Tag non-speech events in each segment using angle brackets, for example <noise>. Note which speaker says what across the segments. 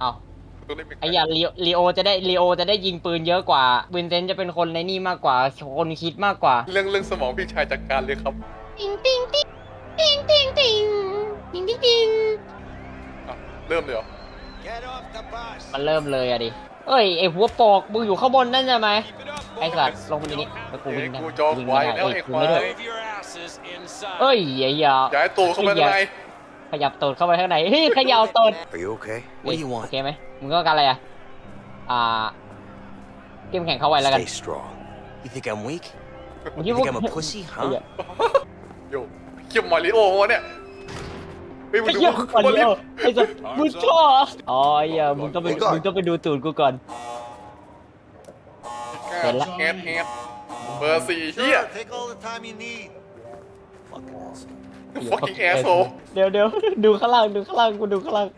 Speaker 1: เอา
Speaker 2: ต้องเล่นเป็น
Speaker 1: ไอ้ยาลีลีโอจะได้ลีโอจะได้ยิงปืนเยอะกว่าวินเซนต์จะเป็นคนในนี่มากกว่า คนคิดมากกว่า
Speaker 2: เรื่องเรื่องสมองพี่ชายจัดการเลยครับ
Speaker 1: ติงติงติงติงติงติงติงติงติง
Speaker 2: อะเริ่มเลยเหรอ
Speaker 3: Get off the bus.
Speaker 1: มันเริ่มเลยอะดิ เอ้ยไอหัวโปกมึงอยู่ข้างบนนั่นใช่ไหม
Speaker 3: Keep it up,
Speaker 1: ไอ
Speaker 3: boys.
Speaker 1: สัตว์ลงมาดีนี้แล้วกู
Speaker 2: เอ้
Speaker 1: วิ่
Speaker 2: ย
Speaker 1: งได้
Speaker 2: กูจอง
Speaker 1: วิ่ง
Speaker 2: ไว้
Speaker 1: ไม่ได้
Speaker 2: แล้ว
Speaker 1: เอ้ย
Speaker 2: ไอ้
Speaker 1: กู
Speaker 2: ควา
Speaker 1: ไม่ได้
Speaker 2: ย
Speaker 3: Move your asses inside.
Speaker 1: เอ้ยอย่าอย่า
Speaker 2: ย้ายตัวเข้าไปข้างใน
Speaker 1: ขยับตูดเข้าไปข้างในเฮ้ยเขย่าตูด
Speaker 4: Are you okay?
Speaker 1: เฮ้
Speaker 4: What do you
Speaker 1: โอ
Speaker 4: want?
Speaker 1: เคไหมมึงก็การอะไรอะ อ่าเกมแข่งเข้าไว้แล้วกัน
Speaker 4: Stay strong. You think I'm weak?
Speaker 1: มึง
Speaker 4: You
Speaker 1: คิดว่า
Speaker 4: think I'm a pussy,
Speaker 1: ไอ้เหี้ย
Speaker 4: huh?
Speaker 2: โยเขี้ยมมาริโอวะเนี่ยเฮ้ยมึง
Speaker 1: ไอ้
Speaker 2: ดู
Speaker 1: เหี้ย
Speaker 2: มึง
Speaker 1: ก่อน
Speaker 2: บน
Speaker 1: เดี
Speaker 2: ลิ
Speaker 1: ยว
Speaker 2: ฟต์
Speaker 1: ไอ้สัสมึงชั่วเหรออ๋อไอ้เหี้ยมึงต้องไปมึงต้องไปดูตูดกูก่อน เห็นละ
Speaker 2: แฮดแฮดเบอร์สี่เฮีย
Speaker 3: Sure, take all the time you need.
Speaker 4: Fucking asshole.
Speaker 2: Fucking asshole
Speaker 1: เดี๋ยวเดี๋ยวดูข้างล่างดูข้างล่างกูดูข้างล่าง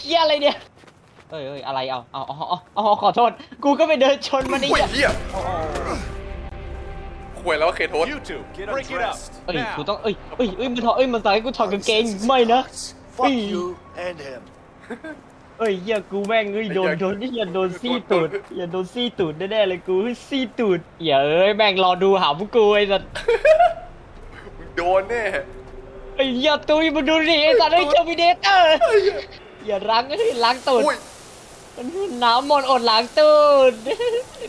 Speaker 1: เฮียอะไรเนี่ยเอ้ยเอ้ยอะไรเอาเอาเอาเอาเอาเอาขอโทษ กูก็ไปเดินชนมันนี่
Speaker 2: อุ้ย
Speaker 1: จ้ะ
Speaker 2: เฮียควยแล้วว่าเคโทษ
Speaker 3: You two, break it up.
Speaker 1: เอ้ย
Speaker 3: Now.
Speaker 1: กูต้องเอ้ยเอ้ยเอ้ยมันถอดเอ้ยมันสั่งให้กูถอดกางเกงไม่นะ
Speaker 3: Fuck
Speaker 1: Hey.
Speaker 3: you and him.
Speaker 1: เอ้ยเฮียกูแม่งเอ้ยโดนโดนเฮียโดนซี่ตูดเฮียโดนซี่ตูดแน่ๆเลยกูเฮ้ยซี่ตูดอย่าเอ้ยแม่งรอดูหาพวกกูไอ้สัส
Speaker 2: มึงโดนแน่
Speaker 1: ไอ้เฮียตุ้ยมาดูดิไอ้สัสไอ้เจอมิเดเตอร์อย่าล้างเฮ้ยล้างตูด
Speaker 2: อุ้ย
Speaker 1: น้ำมนต์อดล้างตูด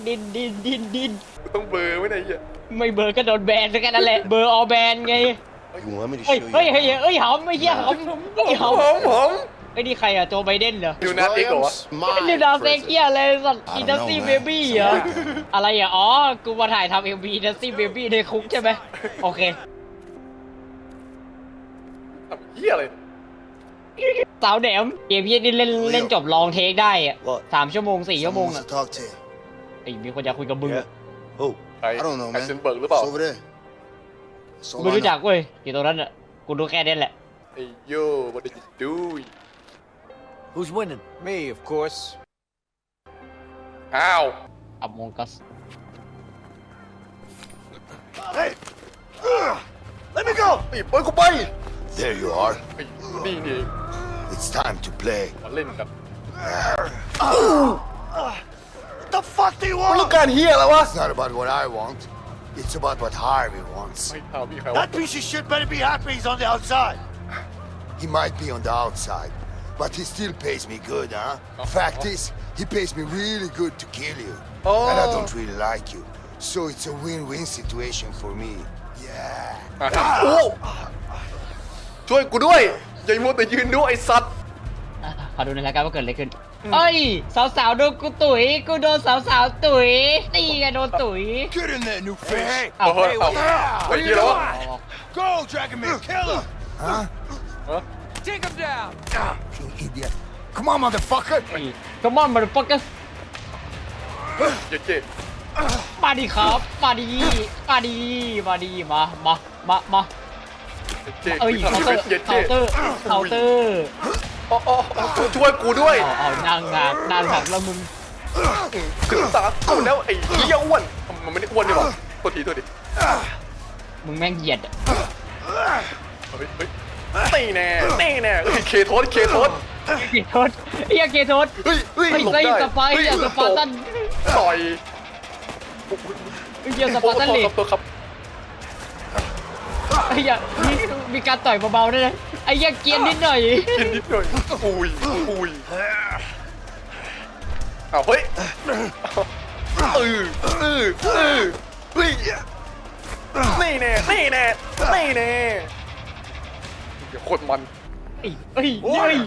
Speaker 1: ดินดินดินดิน
Speaker 2: กูต้องเบลอร์ไว้ไหนยเฮีย
Speaker 1: ไม่เบอร์ก็โดนแบนซะแค่นั้นแหละเบอร์ออแบนไง
Speaker 4: You want me to
Speaker 1: เฮ้ย
Speaker 4: show
Speaker 1: เฮ้ย
Speaker 4: you?
Speaker 1: เฮ้ย เฮ้ยหอมไม่เหี้ยหอมไอ้หอม
Speaker 2: ผมผม
Speaker 1: ไอ้นี่ใครอะโจไบเดนเหรอ
Speaker 2: นิวนาติกเหรอวะ
Speaker 4: my
Speaker 1: นี่ดาวเซเกียเลยสัตว์
Speaker 4: I don't
Speaker 1: อีดัส
Speaker 4: know,
Speaker 1: ซี่
Speaker 4: man.
Speaker 1: เบบี้เหรออะไรอะอ๋อ กูมาถ่ายทำเอ็มบีดัสซี่เบบี้ในคุกใช่ไหมโอเค
Speaker 2: ทำเฮียอะไร
Speaker 1: สาวแหนมเกมพี่นี่เล่นเล่นจบลองเทคได้อะ
Speaker 4: What?
Speaker 1: สามชั่วโมงสี่ชั่วโมง
Speaker 4: Someone
Speaker 1: อะ
Speaker 4: wants to talk to you.
Speaker 1: ไอ้ยมีคนอยากคุยกับมึงอะ
Speaker 4: Who?
Speaker 2: ใคร
Speaker 4: I don't know,
Speaker 2: ไฮ
Speaker 4: man.
Speaker 2: เซนเบิร์กหรือเปล่า
Speaker 4: It's over there. So
Speaker 1: ไม่รู้จักเว้ยอยู่ตรงนั้นอะกูรู้แค่นี้แหละ
Speaker 2: ไอ้โย่ what did you do
Speaker 3: Who's winning? Me, of course.
Speaker 2: อ้าว
Speaker 1: อัมมงกัส
Speaker 3: Hey! Let me go!
Speaker 2: ไอ้ปล่อยกูไป
Speaker 4: There you are.
Speaker 2: ไอ้นี่นี่เอง
Speaker 4: It's time to play.
Speaker 2: มาเล่นกัน
Speaker 3: What the fuck do you
Speaker 2: มันต้อง
Speaker 3: want?
Speaker 2: การเฮียแล้ววะ
Speaker 4: It's not about what I want. It's about what Harvey wants.
Speaker 2: ไม่ถามพี่ใครวะ
Speaker 3: That piece of shit better be happy he's on the outside.
Speaker 4: He might be on the outside, but he still pays me good, huh? Fact is, he pays me really good to kill you. And I don't really like you. So it's a win-win situation for me. Yeah.
Speaker 2: อ่ะโอ้ช่วยกูด้วย อย่ามัวแต่ยืนดูไอ้สัตว์
Speaker 1: อ่ะขอดูหน่อยแล้วกันว่าเกิดอะไรขึ้น <laughs> เอ้ยสาวๆโดนกูตุ๋ย กูโดนสาวๆตุ๋ยตีไงโดนตุ๋ย
Speaker 4: Get in there, new
Speaker 3: Hey, hey.
Speaker 1: อ้าว
Speaker 2: เฮ้ย
Speaker 3: Hey,
Speaker 2: เอา
Speaker 3: what the hell?
Speaker 2: ไอ้เหี้ยแล้ววะ
Speaker 3: Go, Dragon Man, kill him!
Speaker 4: Huh?
Speaker 2: ฮะ
Speaker 3: Take him down!
Speaker 4: You idiot. Come on, motherfucker.
Speaker 1: กมอนมันฟักก
Speaker 2: เจ๊เจ๊
Speaker 1: มาดีครับมาดีมาดีมาดีมา มา มา มา
Speaker 2: เจ๊
Speaker 1: เอ้ย
Speaker 2: ทำ
Speaker 1: เคาน์
Speaker 2: ให้
Speaker 1: เตอ
Speaker 2: เป็น
Speaker 1: ร์
Speaker 2: เจ๊
Speaker 1: เคา
Speaker 2: เจ๊
Speaker 1: น์เตอร์เคาน์เตอร์
Speaker 2: อ๋ออ๋ออ๋อช่วยกูด้วย
Speaker 1: เอาเอานางหักนางหักแล้วมึง
Speaker 2: ถึงตาเอาแล้วไอ้เหี้ยอ้วนมันไม่ได้อ้วนนี่หรอโทษทีโทษที
Speaker 1: มึงแม่งเหยียดอะ
Speaker 2: เฮ้ยเฮ้ยตีแน่นี่แน่เฮ้ยเคโทษเคโทษ
Speaker 1: เกโทษเฮียเกโทษ
Speaker 2: เฮ้ยเฮ้ย
Speaker 1: เฮ้ย
Speaker 2: หลบ
Speaker 1: เฮ้ย
Speaker 2: ได้
Speaker 1: สปาย
Speaker 2: เฮ้ย
Speaker 1: สปาร์ตัน
Speaker 2: ต่อย
Speaker 1: เฮียสปาร์ตันเหล็
Speaker 2: โอ้
Speaker 1: ก
Speaker 2: โทษครับ
Speaker 1: ไอ้เหี้ยมีมีการต่อยเบาๆด้วยนะ ไอ้เหี้ยเกรียนนิดหน่อย
Speaker 2: กินนิดหน่อยอุ้ยอุ้ยอ้าวเฮ้ยเออเออเออเฮ้ยนี่แน่นี่แน่นี่แน่เดี๋ยวโคตรมัน
Speaker 1: เอ้ยเอ้ยเอ้ย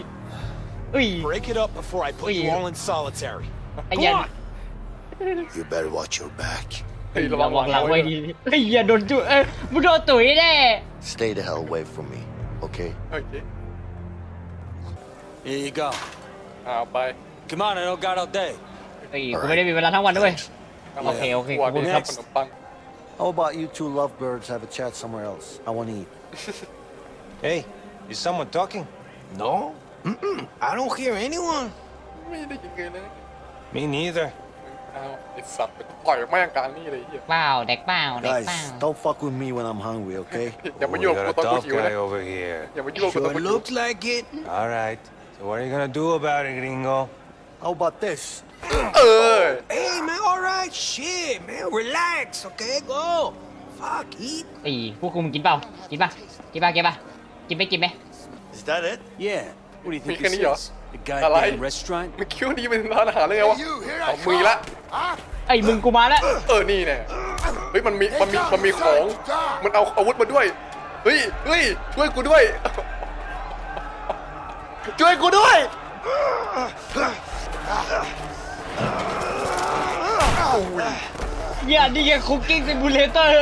Speaker 1: เอ้ย
Speaker 3: Break it up before I put
Speaker 1: Oi.
Speaker 3: you all in solitary.
Speaker 1: ไอ้เหี้ย
Speaker 3: Come on!
Speaker 4: You better watch your back.
Speaker 2: เฮ้ยระ
Speaker 1: ระ
Speaker 2: วัง
Speaker 1: วังหลังไว้
Speaker 2: ไว้
Speaker 1: ดีไอ้เหี้ยโดนจุเอ้ยมึงโดนตุ๋ยแน่
Speaker 4: Stay the hell away from me, okay?
Speaker 2: โอเค
Speaker 3: Here you go.
Speaker 2: เอาไป
Speaker 3: Come on, I don't got all day.
Speaker 1: เฮ้ยกูไม่ได้มีเวลาทั้งวันด้วย า โอเคโอเค
Speaker 2: กลัว
Speaker 1: ขอบคุณ
Speaker 2: ดี
Speaker 1: ครับ
Speaker 2: ขนมปัง
Speaker 5: How about you two lovebirds have a chat somewhere else? I want to eat. <laughs>
Speaker 6: Hey, is someone talking?
Speaker 3: No? Mm-mm. I don't hear anyone.
Speaker 2: ไม่ได้ยินเลยนะ
Speaker 6: Me neither.
Speaker 2: อ้าวไอ้สัตว์ไปต่อยแม่งกลางนี่เลยไอ้เหี้ย
Speaker 1: เปล่าแดกเปล่าแดก
Speaker 5: Guys,
Speaker 1: เปล่า
Speaker 5: don't fuck with me when I'm hungry, okay?
Speaker 2: อย่ามา
Speaker 6: We
Speaker 2: ยุ่งกับ
Speaker 6: got
Speaker 2: กู
Speaker 6: a
Speaker 2: ตอนกู
Speaker 6: tough
Speaker 2: หิวนะ
Speaker 6: guy over here.
Speaker 2: อย่ามายุ่งกับกูตอนกูหิว
Speaker 3: like it.
Speaker 6: All right. So what are you gonna do about it, gringo?
Speaker 5: How about this? <clears throat>
Speaker 2: เออ
Speaker 3: Hey, man, all right. Shit, man. Relax, okay? Go. Fuck, eat.
Speaker 1: ไอ้ผู้คุมกินเปล่า กินป่ะ กินป่ะกินป่ะกินไหมกินไหม
Speaker 5: Is that it?
Speaker 7: Yeah. What do you think
Speaker 2: Mika
Speaker 7: this
Speaker 2: Niyo?
Speaker 7: is? A
Speaker 2: Alay.
Speaker 7: goddamn restaurant?
Speaker 2: มันคิดว่านี่เป็นร้านอาหารเลยไงวะ
Speaker 4: Hey, you, here I
Speaker 2: เอามือละ
Speaker 4: come. Huh?
Speaker 1: ไอ้มึงกูมาแล้ว
Speaker 2: เออ นี่แน่เฮ้ย มันมี มันมี มันมีของ มันเอาอาวุธมาด้วย เฮ้ย เฮ้ย ช่วยกูด้วย ช่วยกูด้วย
Speaker 1: อย่านี่แกคุกกิ้งซิมูเลเตอร์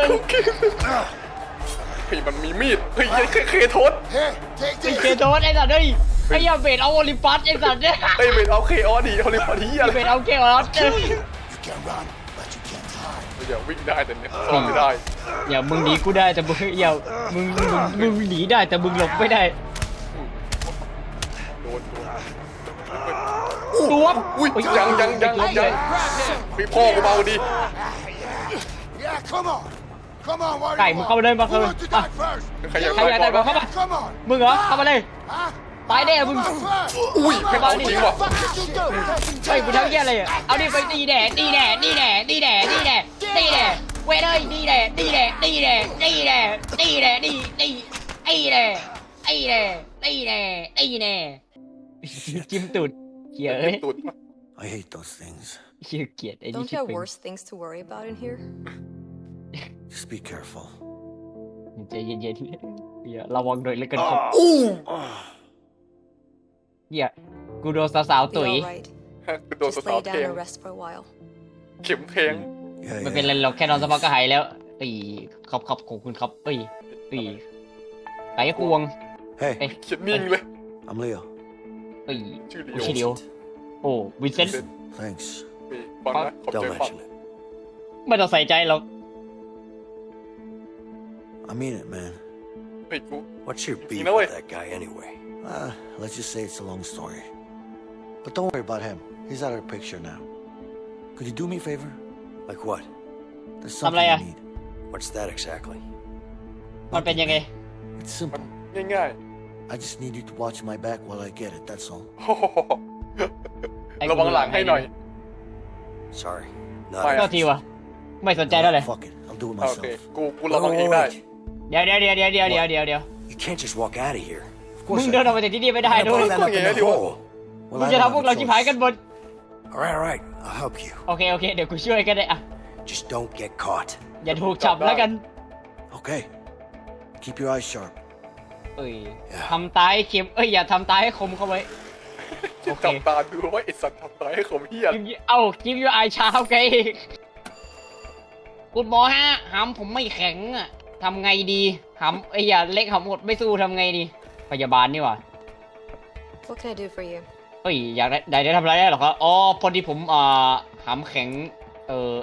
Speaker 2: เฮ้ย มันมีมีด เฮ้ยเคเคโทษ
Speaker 4: Here, take
Speaker 1: ไอ้
Speaker 4: this.
Speaker 1: เคโดนไอ้สัตว์เฮ้ย ไอ้ยาเบดเอาโอลิมปัสไอ้สัตว์เนี่ย
Speaker 2: เฮ้ยเป็นเอาเคออดีเอาเลยพอดีอะไร
Speaker 1: เบดเอาเคออส
Speaker 4: You can run, but you can't hide.
Speaker 2: อย่าวิ่งได้แต่เนี่ยซ่อนไม่ได้
Speaker 1: อย่ามึงหนีกูได้แต่มึงอย่ามึงมึงมึงหนีได้แต่มึงหลบไม่ได้
Speaker 2: โดนโดน
Speaker 1: ตัว
Speaker 2: อุ้ยยังยังยังยังพี่พ่อกูเบาดี
Speaker 4: Yeah, come on. Come on, what
Speaker 1: ไก่มึงเข้ามาเลยมา
Speaker 4: Who
Speaker 1: เข้ามา
Speaker 4: wants to die first?
Speaker 2: ใครอยาก
Speaker 1: ใคร
Speaker 2: ตาย
Speaker 1: อยาก
Speaker 2: ก่
Speaker 1: ได้
Speaker 2: อน
Speaker 1: บอกเข้ามา
Speaker 4: Come on.
Speaker 1: มึงเหรอเข้ามาเลย
Speaker 4: Huh?
Speaker 1: ตายแน่มึง
Speaker 4: Come on first.
Speaker 2: อุ้ยไม่เอาจริงว่ะ
Speaker 4: What did you do?
Speaker 1: เฮ้ยกูทำเหี้ยอะไรอะเอาดิไปตีแดดตีแดดตีแดดตีแดดตีแดดตีแดดเว้ยเลยตีแดดตีแดดตีแดดตีแดดตีแดดตีตีไอ้แดดไอ้แดดตีแดดตีแดดจิ้มตูดเหี้ยเอ้ย
Speaker 2: ตูด
Speaker 5: I hate those things.
Speaker 1: เหี้ยเกลียดไอ้นี่
Speaker 8: Don't
Speaker 1: ชิ
Speaker 8: you
Speaker 1: บ
Speaker 8: have
Speaker 1: เป็น
Speaker 8: worse things to worry about in here?
Speaker 5: Just be careful.
Speaker 1: ใจเย็นๆเหี้ยระวังหน่อยแล้วกันครับ เหี้ยกูโดนสาวๆ
Speaker 8: Be
Speaker 1: ตุ๋ย
Speaker 8: alright.
Speaker 2: กูโดน
Speaker 8: Just
Speaker 2: สาว
Speaker 8: lay
Speaker 2: ๆเท
Speaker 8: down
Speaker 2: ง
Speaker 8: and rest for a while.
Speaker 2: เข็มเพลง
Speaker 5: Yeah,
Speaker 1: ไม่
Speaker 5: yeah.
Speaker 1: เป็นไรหรอกแค่นอนสักพักก็หายแล้วตีขอบขอบขอบคุณครับเอ้ยตีไก่ควง
Speaker 5: Hey,
Speaker 1: เอ้ย
Speaker 2: เขียนนิ่งเลย
Speaker 5: I'm Leo.
Speaker 1: เอ้ย
Speaker 2: ชื่อเดี
Speaker 1: ไม่
Speaker 2: ยว
Speaker 1: ใช่เดียว โอ้วินเซนต์
Speaker 5: Thanks.
Speaker 2: นี่ฟังนะขอบใจ
Speaker 5: Don't
Speaker 2: ฟัง
Speaker 5: mention it.
Speaker 1: ไม่ต้องใส่ใจหรอก
Speaker 5: I mean it, man.
Speaker 2: เฮ้ยกู
Speaker 3: What's your beef
Speaker 2: You know
Speaker 3: with
Speaker 2: what?
Speaker 3: that guy anyway?
Speaker 5: Uh, let's just say it's a long story. But don't worry about him. He's out of the picture now. Could you do me a favor?
Speaker 3: Like what?
Speaker 5: There's something you need.
Speaker 3: What's that exactly?
Speaker 5: It's simple. I just need you to watch my back while I get it, that's all. <laughs>
Speaker 3: Sorry. Not
Speaker 1: ก็ทีวะไม่สนใจแล้วเลย
Speaker 5: fuck it. I'll do it myself.
Speaker 2: โอเคกูกูระวังเองได้
Speaker 1: เดี๋ยวเดี๋ยวเดี๋ยวเดี๋ยวเดี๋ยวเดี๋ยว
Speaker 3: You can't just walk out of here.
Speaker 5: Of
Speaker 1: มึ
Speaker 5: course
Speaker 1: ง
Speaker 5: I
Speaker 1: เดินออก
Speaker 5: can.
Speaker 1: ไปจากที่นี่ไม่ได้ด้วย
Speaker 3: Put that up in
Speaker 2: Yeah,
Speaker 3: the
Speaker 2: you want-
Speaker 3: hole.
Speaker 5: Well,
Speaker 1: มึง
Speaker 5: I
Speaker 1: จะ
Speaker 5: don't
Speaker 1: ทำพวก
Speaker 5: have
Speaker 1: เรา
Speaker 5: a
Speaker 1: ชิบหายกัน
Speaker 5: choice.
Speaker 1: หมด
Speaker 3: All right, all right. I'll help you.
Speaker 1: โอเคโอเคเดี๋ยวกูช่วยก็ได้อะ
Speaker 3: Just don't get caught.
Speaker 1: อย่าถูกจับแล้วกัน
Speaker 5: Okay. Keep your eyes sharp.
Speaker 1: เอ้ยทำตายให้เข็มเอ้ยอย่าทำตายให้คมเข้าไว้ โอเค
Speaker 2: จับตาดูว่าไอ้สัตว์ทำตายให้ขมเฮีย
Speaker 1: เอ้ากิฟยูไอชาโอเคคุณหมอฮะหำผมไม่แข็งอะทำไงดีหำไอ้ยอย่าเล็กหำหมดไม่สู้ทำไงดี พยาบาลนี่หว่า
Speaker 8: What can I do for you?
Speaker 1: เอ้ยอยากได้ได้ได้ทำอะไรได้หรอครับอ๋อพอดีผมอ่าหำแข็งเออ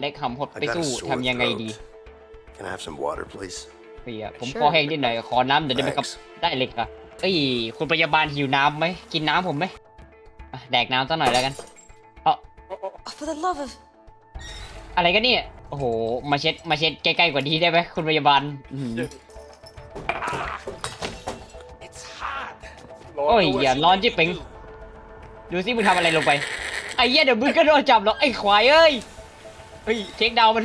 Speaker 1: เล็กหำหด
Speaker 3: I
Speaker 1: ไป
Speaker 3: got
Speaker 1: สู้
Speaker 3: a sore
Speaker 1: ทำยังไงดี
Speaker 3: throat. Can I have some water, please?
Speaker 1: เอ้ยผม
Speaker 8: Sure.
Speaker 1: คอแห้งนิดหน่อยขอน้ำเดี๋ยวได้ไปกับ
Speaker 3: Thanks.
Speaker 1: ได้เลยครับเอ้ยคุณพยาบาลหิวน้ำไหมกินน้ำผมไหมอะแดกน้ำสักหน่อยแล้วกันเอ๋อ
Speaker 8: Oh, for the love of...
Speaker 1: อะไรกันเนี่ยโอ้โหมาเช็ดมาเช็ดใกล้ๆกว่านี้ได้ไหมคุณพยาบาล โอ้ย
Speaker 2: ด้วย
Speaker 1: อย่าร้อนจิเป็งดูสิมึงทำอะไรลงไป ไอ้เหี้ยเดี๋ยวมึงก็โดนจับหรอกไอ้ควายเอ้ย เฮ้ยเช็คดาวน์มัน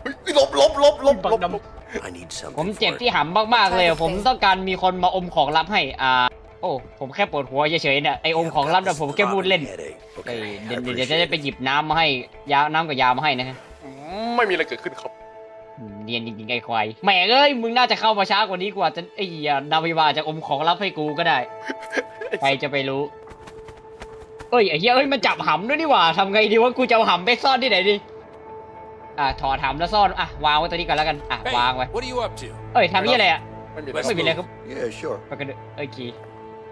Speaker 2: เฮ้ยลบลบลบลบ
Speaker 1: บัก
Speaker 2: ลบ
Speaker 1: ด
Speaker 2: ลบ
Speaker 3: I need
Speaker 1: ผม
Speaker 3: something
Speaker 1: เจ็บ
Speaker 3: for it.
Speaker 1: ที่หำมากๆเลยอะผมต้องการมีคนมาอมของลับให้ อ่า โอ้ ผมแค่ปวดหัวเฉยๆเนี่ยไออมของลับเนี่ยผมแค่พูดเล่น
Speaker 3: Headache.
Speaker 1: เอ้ย
Speaker 3: Okay,
Speaker 1: เดี๋ยว
Speaker 3: I
Speaker 1: เดี๋ยวจะได้
Speaker 3: appreciate
Speaker 1: ไป
Speaker 3: it.
Speaker 1: หยิบน้ำมาให้ยาน้ำกับยามาให้นะฮะ
Speaker 2: ไม่มีอะไรเกิดขึ้นครับ
Speaker 1: อืม เนียนจริงๆไอ้ควายแหมเอ้ยมึงน่าจะเข้ามาช้ากว่านี้กว่าจะไอ้เหี้ยนาวิวาจะอมของลับให้กูก็ได้ใครจะไปรู้เอ้ยไอ้เหี้ยเอ้ยมันจับหำด้วยนี่หว่าทำไงดีวะกูจะเอาหำไปซ่อนที่ไหนดีอะถอดหำแล้วซ่อนอะวางไว้ตัวนี้ก่อนแล้วกันอะวางไว้
Speaker 7: What are you up to?
Speaker 1: เอ้ยทำนี่อะไรอะ
Speaker 2: ไม่มีอะไร
Speaker 1: ไม่มีอะไรครับ
Speaker 5: Yeah, sure.
Speaker 1: ไปกันเถอะโ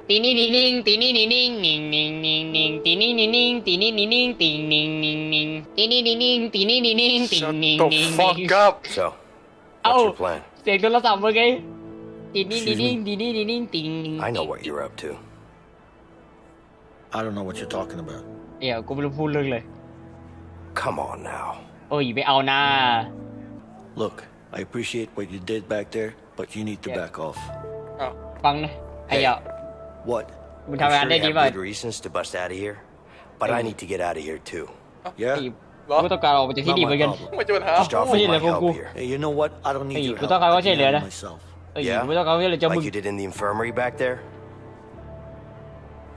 Speaker 1: Tinining tinining ning ning ning ning. Tinining tinining ting ning ning ning. Tinining tinining oh, ting ning ning.
Speaker 2: Shut the fuck
Speaker 3: I know what you're up to.
Speaker 5: I don't know what you're talking about.
Speaker 1: เดี๋ยวกูไม่รู้พูดเรื่องเลย
Speaker 3: Come on now.
Speaker 1: Oh, โอ้ยไม่เอาหน้า
Speaker 5: Look, I appreciate what you did back there, but you need to back off.
Speaker 2: Oh,
Speaker 1: ฟังนะไอ้เหี้ย
Speaker 5: What?
Speaker 1: มึง
Speaker 3: I'm
Speaker 1: ทำงาน
Speaker 3: sure
Speaker 1: ได้
Speaker 3: you
Speaker 1: ดี
Speaker 3: have
Speaker 1: ป่ะ
Speaker 3: good reasons to bust out of here, but I need to get out of here too.
Speaker 5: Yeah?
Speaker 1: ไอ้กูต้องการออกไปจากที่
Speaker 5: Not
Speaker 1: ดี
Speaker 5: my
Speaker 1: เหมือนกัน
Speaker 5: problem.
Speaker 2: ไม่จะมาถาม
Speaker 3: Just offer
Speaker 1: Oye,
Speaker 3: my
Speaker 1: le
Speaker 3: help
Speaker 1: Goku.
Speaker 3: here.
Speaker 5: Hey, you know what? I don't need
Speaker 1: Hey,
Speaker 5: your
Speaker 1: tú
Speaker 5: help.
Speaker 1: toca algo
Speaker 5: I can
Speaker 1: así,
Speaker 5: handle
Speaker 1: ¿verdad?
Speaker 5: myself.
Speaker 1: เอ้ย
Speaker 3: Yeah?
Speaker 1: กูต้องการที่เราจะมึง
Speaker 3: Like you did in the infirmary back there?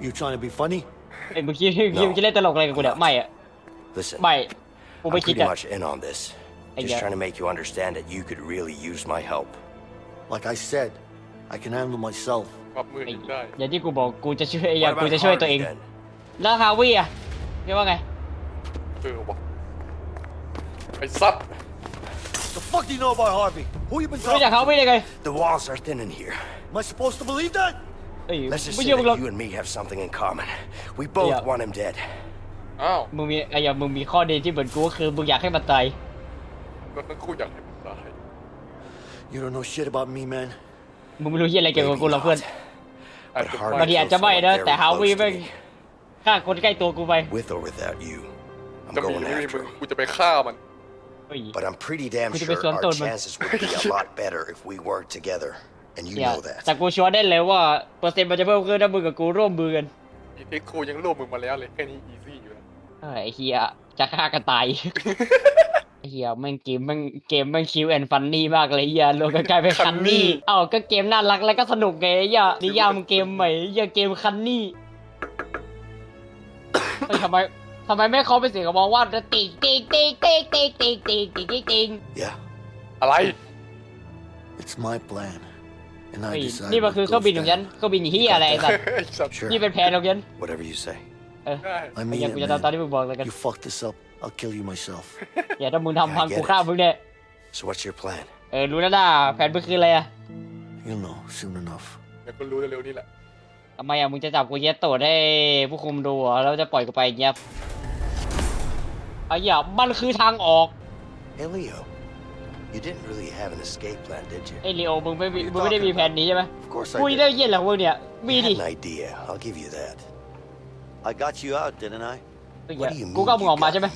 Speaker 5: You trying to be funny?
Speaker 1: ไอ้มึงคิดมึงคิดเล่นตลกอะไรกับกูเนี่ยไม่อะ
Speaker 3: Listen,
Speaker 1: ไม่กู
Speaker 3: I'm
Speaker 1: ไม่คิด
Speaker 3: pretty
Speaker 1: อะ
Speaker 3: much in on this.
Speaker 1: Hey,
Speaker 3: Just
Speaker 1: yeah.
Speaker 3: trying to make you understand that you could really use my help.
Speaker 5: Like I said, I can handle myself.
Speaker 2: ปรับมือ
Speaker 1: ไอ้
Speaker 2: อีกได้
Speaker 1: อย่างที่กูบอกกูจะช่วยอ
Speaker 3: What
Speaker 1: ย่างกู
Speaker 3: about
Speaker 1: จะช่วยตัวเอง
Speaker 3: Harvey then?
Speaker 1: แล้วฮาวิอะเรียกว่าไง
Speaker 2: เออบอกไอ้สัตว์
Speaker 5: The fuck do you know about Harvey? Who you been
Speaker 1: รู้จัก
Speaker 5: talking
Speaker 1: ฮาวิได้ไง
Speaker 3: The walls are thin in here.
Speaker 5: Am I supposed to believe that?
Speaker 1: เอ้ย
Speaker 3: Let's just
Speaker 1: ไม่
Speaker 3: say
Speaker 1: เชื่อมึงหรอก
Speaker 3: that you and me have something in common. We both
Speaker 1: Yeah.
Speaker 3: want him dead.
Speaker 2: อ้าว
Speaker 1: มึงมีไอ้อย่างมึงมีข้อดีที่เหมือนกูก็คือมึงอยากให้มันตาย
Speaker 2: ก็ทั้งคู่อยากให้มันตาย
Speaker 5: You don't know shit about me, man.
Speaker 1: มึงไม่รู้เหี้ยอะไรเกี่ยวกับ
Speaker 3: Maybe
Speaker 1: กูหรอกเพื่อน
Speaker 3: not.
Speaker 2: อาจ
Speaker 3: But
Speaker 2: จะ
Speaker 3: Harvey
Speaker 1: บางทีอาจ
Speaker 3: feels
Speaker 1: จะไม่
Speaker 3: like
Speaker 1: นะ
Speaker 3: very
Speaker 1: แต่ฮาวิ
Speaker 3: close
Speaker 1: แม่ง
Speaker 3: to me.
Speaker 1: ฆ่าคนใกล้ตัวกูไป
Speaker 3: With or without you, I'm
Speaker 2: จะมี
Speaker 3: going
Speaker 2: หรือไม่มี
Speaker 3: after
Speaker 2: มึง
Speaker 3: him.
Speaker 2: กูจะไปฆ่ามัน
Speaker 1: เฮ้ย
Speaker 3: But I'm pretty damn
Speaker 1: Kudu
Speaker 3: sure
Speaker 1: may suwan
Speaker 3: our
Speaker 1: taon man.
Speaker 3: chances would be a lot better if we worked together. And you
Speaker 1: อย่า
Speaker 3: know
Speaker 1: แต่
Speaker 3: that.
Speaker 1: กูชัวร์ได้เลยว่าเปอร์เซ็นต์มันจะเพิ่มขึ้นถ้ามึงกับกูร่วมมือกัน
Speaker 2: อีเทคโคยังโลบมึงมาแล้วเลยแค่นี้อีซี่อยู่แล้ว
Speaker 1: เอ้ยไอ้เฮียจะฆ่ากันตายไอ้ เฮียแม่งเกมแม่งเกมแม่งคิวแอนฟันนี่มากเลยเฮียรวมกันกลายเป็นคันนี่เอ้าก็เกมน่ารักแล้วก็สนุกไงไอ้เฮียนิยามเกมใหม่ไอ้เฮียเกมคันนี่เฮ้ยทำไมทำไมไม่เขาไปเสียงกับมองว่าจะติ๊กติ๊กติ๊กติ๊กติ๊กติ๊กติ๊กติ๊กติ๊กติ๊ก
Speaker 3: Yeah.
Speaker 2: อะไร
Speaker 5: It's my plan. And
Speaker 1: เฮ้
Speaker 5: I
Speaker 1: ย
Speaker 5: decide
Speaker 1: นี่มัน
Speaker 5: what
Speaker 1: คือเครื่อง
Speaker 5: goes
Speaker 1: บินของฉัน
Speaker 5: down.
Speaker 1: เครื่องบินเฮียอะไรไอ้สัตว์
Speaker 2: ไอ้สัตว์
Speaker 3: Sure.
Speaker 1: นี่เป็นแผนของฉัน
Speaker 3: Whatever you say.
Speaker 1: เออ
Speaker 2: ได้
Speaker 5: I
Speaker 1: ไอ้
Speaker 5: mean
Speaker 1: เฮีย
Speaker 5: it,
Speaker 1: กูจะทำตาม
Speaker 5: man.
Speaker 1: ที่มึงบอกแล้วกัน
Speaker 5: You fuck this up, I'll kill you myself.
Speaker 1: อย่าถ้ามึงทำพัง
Speaker 3: I get
Speaker 1: กูฆ่า
Speaker 3: it.
Speaker 1: มึงเนี่ย
Speaker 3: So what's your plan?
Speaker 1: เออรู้แล้วนะแผนมึงคืออะไรอะ
Speaker 5: You'll know soon enough.
Speaker 2: เดี๋ยวก็รู้เร็วๆนี่แหละ
Speaker 1: ทำไมอะมึงจะจับกูเย็ดตูดให้ผู้คุมดูเหรอแล้วจะปล่อยกูไปอย่างเงี้ยไอ้เหี้ยมันคือทางออก
Speaker 3: Hey, Leo. You didn't really have an escape plan, did you?
Speaker 1: ไอ้ลีโอมึงไม่มีมึงไม่ได้มีแผนหนี้ใช่ไหม
Speaker 5: Of course
Speaker 1: กู
Speaker 5: I
Speaker 1: ได้
Speaker 5: did.
Speaker 1: เย็นเหรอพวกเนี่ยมี
Speaker 3: I
Speaker 1: ดิ
Speaker 3: had an idea. I'll give you that.
Speaker 5: I got you out, didn't I?
Speaker 1: กูก็มึงออกมาใช่ไหม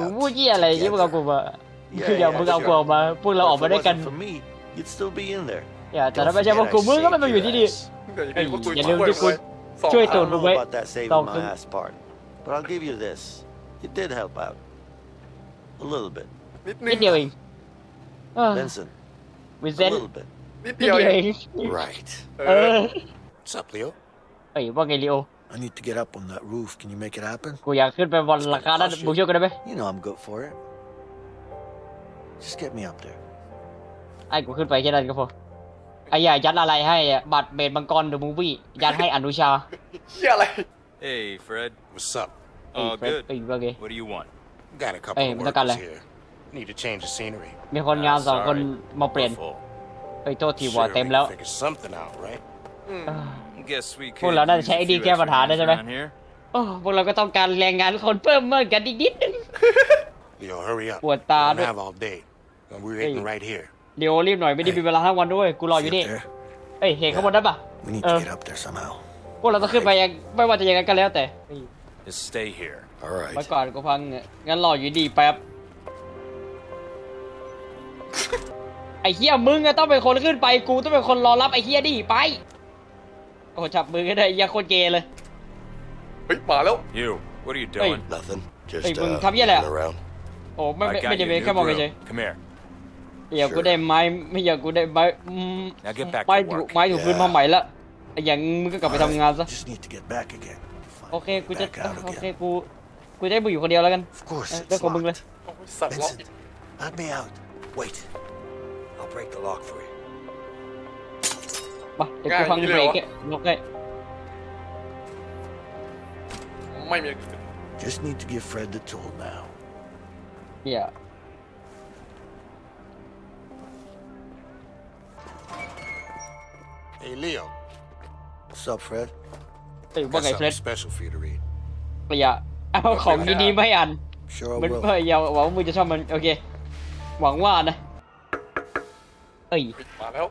Speaker 1: มึงพูดยี่อะไรยี่มึงเอากูมาอย่ามึงเอากูออกมาพวกเราออกมาด้วยกันอย่าแต่ถ้าไม่ใช่พวกกูมึงก็ไม่มาอยู่ที่นี่
Speaker 2: อย่าลืม
Speaker 1: ที่
Speaker 2: คุณ
Speaker 1: ช่วยตั
Speaker 5: ว
Speaker 1: มึงไว้
Speaker 5: ตองคุณ A little bit.
Speaker 2: นิด
Speaker 1: เดียวเอง
Speaker 5: Vincent.
Speaker 1: Vincent.
Speaker 5: A little bit.
Speaker 2: นิดเดียว
Speaker 1: เอง
Speaker 3: Right.
Speaker 1: เอ
Speaker 3: What's up, Leo?
Speaker 1: เฮ้ยว่าไง Leo?
Speaker 5: I need to get up on that roof. Can you make it happen?
Speaker 1: กูอยากขึ้นไปบนหลังคาด้านมึงช่วยกันได้ไหม
Speaker 5: You know I'm good for it. Just get me up there.
Speaker 1: ไอ้กูขึ้นไปแค่นั้นก็พอไอ้ใหญ่ยัดอะไรให้อะบัตรเบดมังกรเดอะมูฟวี่ยัดให้อนุชา
Speaker 2: เหี้ยอะไร
Speaker 7: Hey, Fred.
Speaker 9: What's up?
Speaker 1: ไอ้
Speaker 7: All
Speaker 1: เฟรด
Speaker 7: good.
Speaker 1: ไอ้ว่าไง
Speaker 7: What do you want?
Speaker 9: Got a couple
Speaker 1: Hey,
Speaker 9: of
Speaker 1: mình có cần
Speaker 9: workers
Speaker 1: là-
Speaker 9: here. Need to change the scenery.
Speaker 1: มีคนงานสองคน
Speaker 7: sorry.
Speaker 1: มาเปลี่ยน
Speaker 7: We're full.
Speaker 1: ไอ้ยโทษทีว่า
Speaker 9: Sure,
Speaker 1: เต็ม
Speaker 9: we
Speaker 1: แล้ว
Speaker 9: can figure something out, right?
Speaker 7: Guess we
Speaker 1: Cô
Speaker 7: could
Speaker 1: lão này
Speaker 7: use
Speaker 1: sẽ
Speaker 7: a
Speaker 1: đi
Speaker 7: few
Speaker 1: kêu
Speaker 7: extra
Speaker 1: vào thả đây
Speaker 7: hands
Speaker 1: cho bé.
Speaker 7: around here.
Speaker 1: โอ้พวกเราก็ต้องการแรงงานคนเพิ่มเมื่อกันอีกนิดนึง
Speaker 9: Leo, hurry up.
Speaker 1: ปวดตา
Speaker 9: We
Speaker 1: ด้วย
Speaker 9: don't have all day. And we're
Speaker 1: Hey.
Speaker 9: waiting right here.
Speaker 1: เดี๋ยวรีบหน่อยไม่ได้มีเวลาทั้งวันด้วย กูรออยู่
Speaker 5: See
Speaker 1: นี่
Speaker 5: up there?
Speaker 1: เอ้ยเห็นข้างบนนั้นปะ
Speaker 5: We need
Speaker 1: เอ
Speaker 5: to
Speaker 1: อ
Speaker 5: get up there somehow.
Speaker 1: พวกเราต้องขึ้นไปยังไม่ว่าจะยังไงก็แล้วแต่
Speaker 7: Just stay here.
Speaker 3: All
Speaker 1: ไว้
Speaker 3: right.
Speaker 1: ก่อนกูพังเนี่ยงั้นรออยู่ดีแป๊บไอ้เฮียมึงอะต้องเป็นคนขึ้นไปกูต้องเป็นคนรอรับไอ้เฮียดิไป โอ้จับมือกันได้เหี้ยังโคตรเกย์เลย
Speaker 2: เฮ้ยมาแล้ว
Speaker 7: You. What are you doing?
Speaker 3: Nothing. Just
Speaker 1: Hey,
Speaker 3: uh,
Speaker 1: Bừng, thăm với lại ạ?
Speaker 3: looking around.
Speaker 1: โอ้ไม่
Speaker 7: I
Speaker 1: ไม่
Speaker 7: got
Speaker 1: ไม่
Speaker 7: you
Speaker 1: จะ
Speaker 7: a
Speaker 1: เป็น
Speaker 7: new
Speaker 1: แค่มองเฉย
Speaker 7: drill. Come here.
Speaker 1: ๆอยากกูได้ไม้ไม่อยากกูได้ไม้อืม
Speaker 7: Now get back to
Speaker 1: ไม้ถู
Speaker 7: work.
Speaker 1: ไม้ถูกพื้นมาใหม่ละไอ้อย่างมึงก็กลับไปทำงานซะ
Speaker 5: Just need to get back again. Find
Speaker 1: โอเค
Speaker 5: my way
Speaker 1: กูจะ
Speaker 5: back out
Speaker 1: โอเค
Speaker 5: again.
Speaker 1: กูกูจะให้มึงอยู่คนเดียวแล้วกัน
Speaker 5: Of course,
Speaker 1: เรื่อง
Speaker 5: it's
Speaker 1: ของมึงเลย
Speaker 5: locked.
Speaker 2: โอ้ยสัตว์ล็อกอีก
Speaker 5: Business, let me out. Wait.
Speaker 3: I'll break the lock for you.
Speaker 1: มาเดี๋ยวกูฟังเบรกแกล็อกได้
Speaker 2: ไม่มี
Speaker 5: Just need to give Fred the tool now.
Speaker 1: เฮีย
Speaker 9: Hey, Leo.
Speaker 5: What's up, Fred?
Speaker 1: เอ้ยว่า
Speaker 9: Got
Speaker 1: ไงเฟรด
Speaker 9: something special for you to read.
Speaker 1: อย่าเอาของดีๆไม่อ่าน
Speaker 5: Sure I
Speaker 1: มัน
Speaker 5: will.
Speaker 1: เอ้ยอย่าหวังว่ามึงจะชอบมัน โอเค หวังว่านะ เอ้ย
Speaker 2: มาแล้ว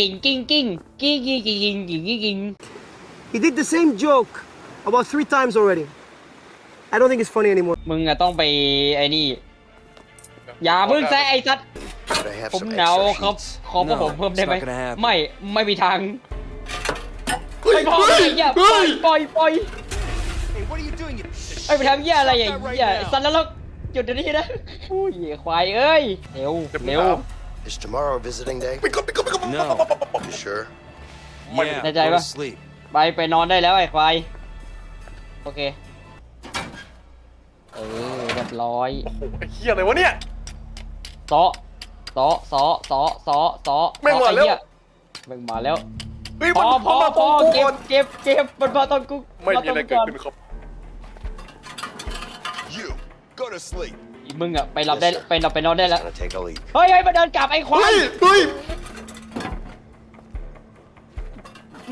Speaker 1: กิ่งกิ้งกิ้งกิ้งกิ้งกิ้งกิ้งกิ้งกิ้งกิ้ง
Speaker 10: He did the same joke about three times already. I don't think it's funny anymore.
Speaker 1: มึงอะต้องไปไอ้นี่ อย่าเพิ่งแซะไอ้สัตว์
Speaker 9: Could I have
Speaker 1: ผม
Speaker 9: some
Speaker 1: หนาว
Speaker 9: extra
Speaker 1: ครับ
Speaker 9: sheets?
Speaker 1: ขอพวกผมเพิ่มได้ไหม
Speaker 7: it's not gonna happen.
Speaker 1: ไม่ ไม่มีทางไอ้พ่อไอ้เหี้ยปล่อยปล่อยปล่อย
Speaker 3: Hey, what are you doing? You
Speaker 1: ไอ้ไปทำเหี้ยอะไรอย่างเหี้ยไอ้สัตว์แล้วหยุดเดี๋ยวนี้นะอุ้ยควายเอ้ย เร็ว เร็ว
Speaker 9: Is tomorrow a visiting day?
Speaker 7: No.
Speaker 9: You sure?
Speaker 7: Yeah,
Speaker 1: Did I
Speaker 7: go to
Speaker 1: ever-
Speaker 7: sleep.
Speaker 1: ไปไปนอนได้แล้วไอ้ควายโอเค เออเรียบร้อย
Speaker 2: ไอ้เหี้ยอะไรวะเนี่ย
Speaker 1: ซอซอซอซอซอซอ
Speaker 2: แม่งมาแล้ว
Speaker 1: ไอ้เหี้ยแม่งมาแล้ว
Speaker 2: เฮ้ย
Speaker 1: พ
Speaker 2: มัน
Speaker 1: อพอ
Speaker 2: มันมา
Speaker 1: พอ
Speaker 2: ตรงกู
Speaker 1: เก็
Speaker 2: ก่
Speaker 1: บ
Speaker 2: อน
Speaker 1: เก็บเก็บมันมาตอนกู
Speaker 2: ไม่มีอะไรเกิดขึ้นครับ
Speaker 9: You go to sleep.
Speaker 1: มึงอะไปหลับได้ไปหลับไปนอนได้แล้ว
Speaker 9: Gonna take a leak.
Speaker 1: เฮ้ยเฮ้ยมาเดินกลับไอ้ควา
Speaker 2: เฮ้
Speaker 1: ย
Speaker 2: ย เฮ้ย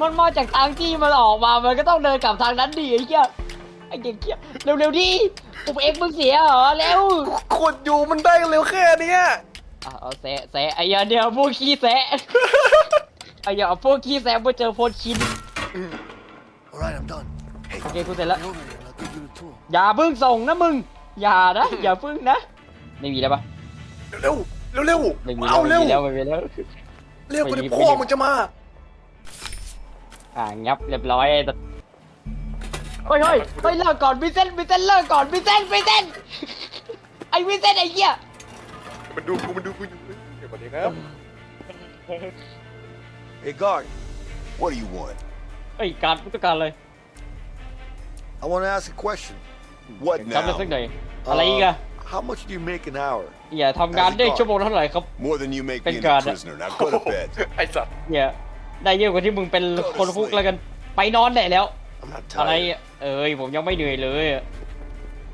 Speaker 1: มันมาจากทางที่มันออกมา มันก็ต้องเดินกลับทางนั้นดิไอ้เหี้ยไอ้เด็กเหี้ยเร็วๆดิอุปเอ็กซ์มึงเสียเหรอเร็ว
Speaker 2: กดอยู่มันได้เร็วแค่เนี้ย
Speaker 1: อะเอาแสะแสะไอ้เหี้ยเดี๋ยวพวกขี้แสะไอ้เหี้ยเอาพวกขี้แสะมาเจอโฟนชิน
Speaker 5: All right, I'm done. Hey,
Speaker 1: โอเคกูเสร็จแล้ว
Speaker 5: come over here and I'll give you the tool.
Speaker 1: อย่าเพิ่งส่งนะมึง อย่านะ อย่าเพิ่งนะ ไม่มีแล้วปะ
Speaker 2: เร็วเร็วเร็ว
Speaker 1: ไม่มี
Speaker 2: เอา
Speaker 1: แล้ว
Speaker 2: เร็
Speaker 1: ไม่
Speaker 2: ว
Speaker 1: มีแล้วไม่มีแล้ว
Speaker 2: เร็วกว่า
Speaker 1: ไม่มี
Speaker 2: ที่พ่อ
Speaker 1: ไม่มี
Speaker 2: มึงจะมา
Speaker 1: อ่างับเรียบร้อยไอ้ตัดเฮ้ยเฮ้ยเฮ้ยเลิกก่อนวิเซนวิเซนเลิกก่อนวิเซนวิเซนไอ้วิเซนไอ้เหี้ย
Speaker 2: มันดูกูมันดูกูอยู่เดี๋ยวก่อนดีครับ
Speaker 5: Hey, guard.
Speaker 9: What do you want?
Speaker 1: เฮ้ยการพุทธการเลย
Speaker 5: I want to ask a question.
Speaker 9: What
Speaker 1: ทำได้สักห
Speaker 9: now?
Speaker 1: น่อยอะไรอีกอะ
Speaker 5: How much do you make an hour?
Speaker 1: อย่าทำงานได้ชั่วโมงเท่าไหร่ครับ
Speaker 9: More than you make
Speaker 1: Thank
Speaker 9: being
Speaker 1: God.
Speaker 9: a prisoner. Now go to bed.
Speaker 2: ไอ้สัตว์
Speaker 1: อย่า ได้เยอะกว่าที่มึงเป็นคนคุกแล้วกัน ไปนอนได้แล้ว
Speaker 9: I'm not
Speaker 1: อะไร
Speaker 9: tired.
Speaker 1: อะเอ้ยผมยังไม่เหนื่อยเลยอะ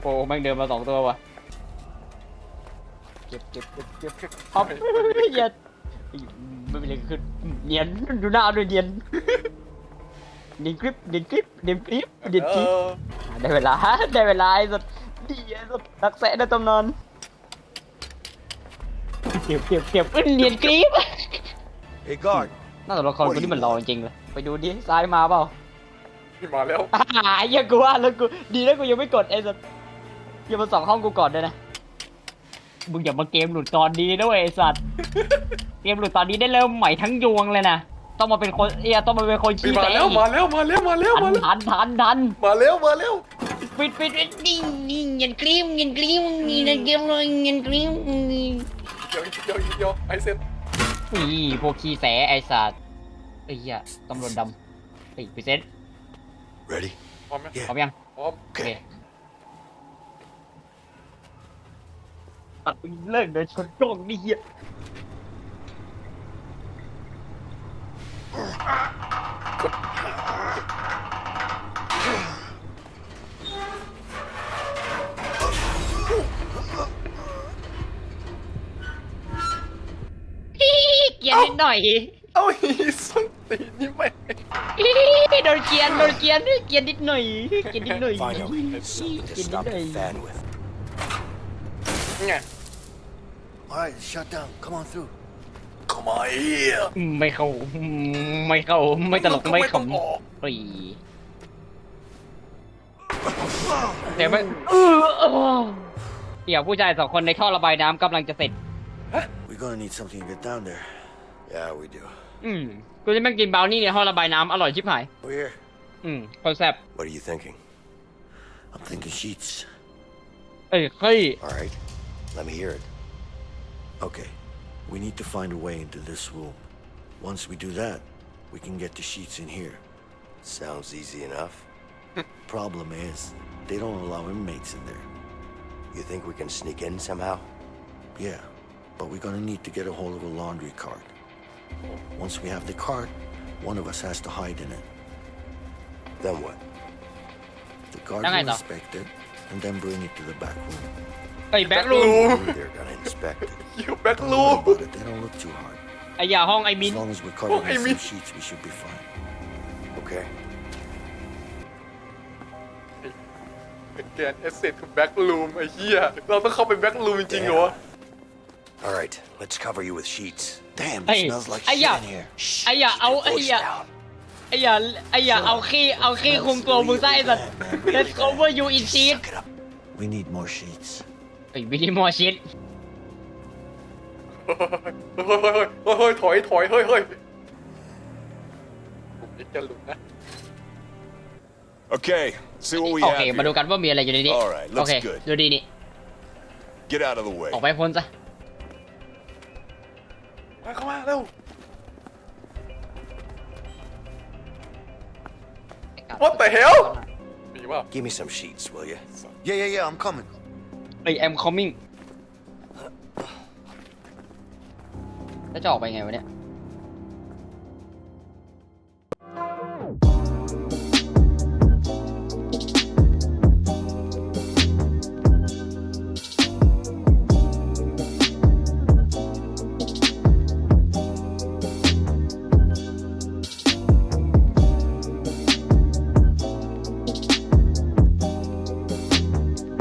Speaker 1: โอ้แม่งเดินมาสองตัวว่ะเก็บเก็บเก็บเก็บเก็บเอาอย่าไม่เป็นไรคือเนียนดูหน้าด้วยเนียนเนียนคลิปเนียนคลิปเนียนคลิปเนียน
Speaker 2: เอ
Speaker 1: คลิป
Speaker 2: อ
Speaker 1: ได้เวลา ได้เวลาไอ้สัสดีไอ้สัสนักแสะในตำนานเก็บเก็บเก็บเอ้ยเนียนคลิป
Speaker 5: Hey, guard.
Speaker 1: น่าตัวละครคนนี้มันรอจริงๆเลยไปดูดิซ้ายมาเปล่า
Speaker 2: นี่มาแล้ว
Speaker 1: อ่าไอ้เหี้ยังกูว่าแล้วกูดีแล้วกูยังไม่กดไอ้สัสอย่ามาส่องห้องกูก่อนด้วยนะมึงอย่ามาเกมหลุดตอนนี้นะเว้ยไอ้สัตว์เกมหลุดตอนนี้ได้เริ่มใหม่ทั้งยวงเลยนะต้องมาเป็นคนเอียต้องมาเป็นคน
Speaker 2: นี่
Speaker 1: ขี้
Speaker 2: มา
Speaker 1: แตะ
Speaker 2: แล้วมาแล้วมาแล้วมาแล้วมาแล้ว
Speaker 1: ทันทันทัน
Speaker 2: มาแล้วมาแล้ว
Speaker 1: ปิดปิดปิดนี่นี่เงินครีมเงินครีมนี่นะเกมเลยเงินครีมนี่
Speaker 2: เดี๋ยวเดี๋ยวเดี๋ยวไอ้เซ็ต
Speaker 1: นี่พวกขี้แสไอ้สัตว์ไอ้เหี้ยตำรวจดำไอ้พิเศษ
Speaker 9: Ready?
Speaker 2: พร้อมไหม
Speaker 1: พร้อมยัง
Speaker 2: พร้อม
Speaker 1: โอเคตัดมึงเลิกเดินชนกล้องนี่เหี้ย เกียนนิดหน่อย
Speaker 2: เอ้าอีส้นตีนนี่แม่ง
Speaker 1: โดนเกียนโดนเกียนเกียนนิดหน่อยเกียนนิดหน่อย
Speaker 9: Finally, something to stop the fan with.
Speaker 2: ไง
Speaker 5: All right, shut down. Come on through.
Speaker 2: เข้ามาไอ้เหี้ย
Speaker 1: ไม่เข้าไม่เข้าไม่ตลกไม่ข
Speaker 2: ต้องออกำ
Speaker 1: ปรีเดี๋ยวไม่เออเออเดี๋ยวผู้ชายสองคนในท่อระบายน้ำกำลังจะเสร็จ
Speaker 5: We're gonna need something to get down there.
Speaker 9: Yeah, we do.
Speaker 1: อืมกูจะแม่งกินบราวนี่ในท่อระบายน้ำอร่อยชิบหาย
Speaker 5: We're here.
Speaker 1: อืมคนแซ่บ
Speaker 9: What are you thinking?
Speaker 5: I'm thinking sheets.
Speaker 1: เอ้ยเฮ้ย
Speaker 9: All right. Let me hear it.
Speaker 5: Okay. We need to find a way into this room. Once we do that, we can get the sheets in here.
Speaker 9: Sounds easy enough. <laughs>
Speaker 5: Problem is, they don't allow inmates in there.
Speaker 9: You think we can sneak in somehow?
Speaker 5: Yeah, but we're gonna need to get a hold of a laundry cart. Once we have the cart, one of us has to hide in it.
Speaker 9: Then what?
Speaker 5: The guard
Speaker 1: Đang
Speaker 5: will
Speaker 1: ngày
Speaker 5: inspect it and then bring it to the back room.
Speaker 1: ไอ้แบ็กรูม <laughs>
Speaker 9: They're gonna inspect it. <laughs>
Speaker 2: อยู่แบ็ค
Speaker 5: Don't
Speaker 2: ลู
Speaker 5: worry about it. They don't look too hard.
Speaker 1: ไอ้ยาห้องไอ้มิน
Speaker 5: As long as we're covered
Speaker 2: I
Speaker 5: in
Speaker 2: mean-
Speaker 5: some sheets, we should be fine.
Speaker 9: Okay.
Speaker 2: แกนเอสเซทแบ็คลูมไอ้เหี้ยเราต้องเข้าไปแบ็คลูมจริงๆเหรอวะ
Speaker 9: All right. Let's cover you with sheets.
Speaker 5: Damn, it
Speaker 1: Hey,
Speaker 5: smells like
Speaker 1: ay,
Speaker 5: shit
Speaker 1: ya.
Speaker 5: in here.
Speaker 1: ไอ้ยาเอาไอ้
Speaker 9: Voice
Speaker 1: ยา
Speaker 9: down.
Speaker 1: ไอ้ยาไอ้ยาเอาขี้เอาขี้คุมตัวมึงซะไอ้สัส Let's cover you in sheet
Speaker 9: Suck it up.
Speaker 5: We need more sheets.
Speaker 1: ไอ้วินิมอร์ชิต
Speaker 2: เฮ้ยเฮ้ยเฮ้ยเฮ้ยถอยถอยเฮ้ยเฮ้ยผมนี่จะหลุดนะ
Speaker 11: Okay, see what we
Speaker 1: โอ
Speaker 11: have
Speaker 1: เค มาดู
Speaker 11: here.
Speaker 1: กันว่ามีอะไรอยู่ในนี้
Speaker 11: Alright,
Speaker 1: โอ
Speaker 11: looks
Speaker 1: เค
Speaker 11: good.
Speaker 1: ดูดีนี่
Speaker 11: Get out of the way.
Speaker 1: ออกไปพ้นซะ
Speaker 2: มาเข้ามาเร็ว What the hell มีเปล่า
Speaker 3: Give me some sheets, will you?
Speaker 5: Yeah, yeah, yeah, I'm coming.
Speaker 1: ไอ้ I'm coming แล้วจะออกไปไงวะเนี่ย